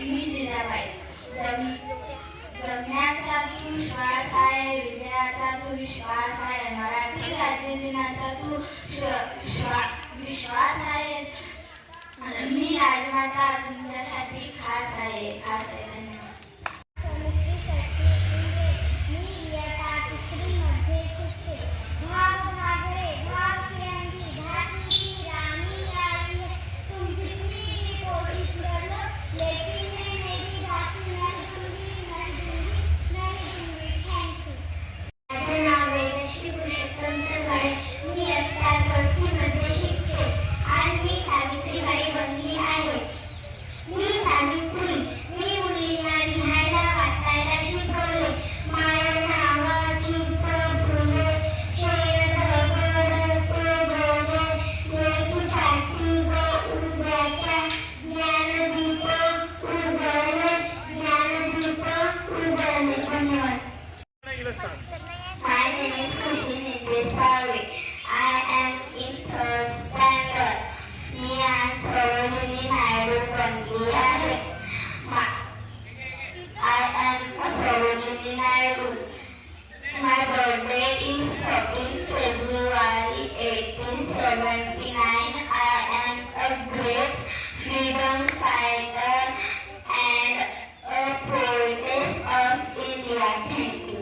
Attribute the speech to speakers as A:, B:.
A: मी जिजाबाई जगण्याचा तू विश्वास आहे विजयाचा तू विश्वास आहे मराठी राज्य दिनाचा तू विश्वास आहे मी राजमाता तुमच्यासाठी खास आहे खास आहे. धन्यवाद.
B: Kyrgyzstan? My name is Kushin Indesari. I am in third standard. Me and Sarojini Naidu Pandey are My, I am Sarojini Naidu. My birthday is 13 February 1879. I am a great freedom fighter and a poetess of India. Thank you.